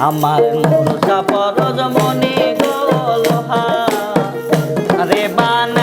আমার মুরসা পরজ জমনি গোলহা রে বানাইলা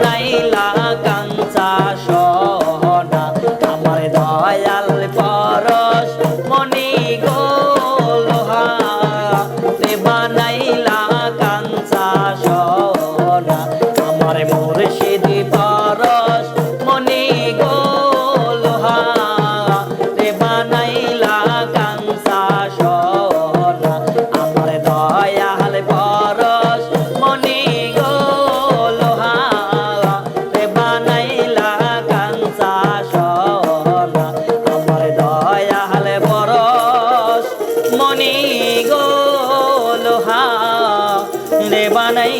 বানাইলা।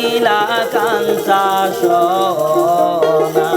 বানাইলা কাঞ্চা সোনা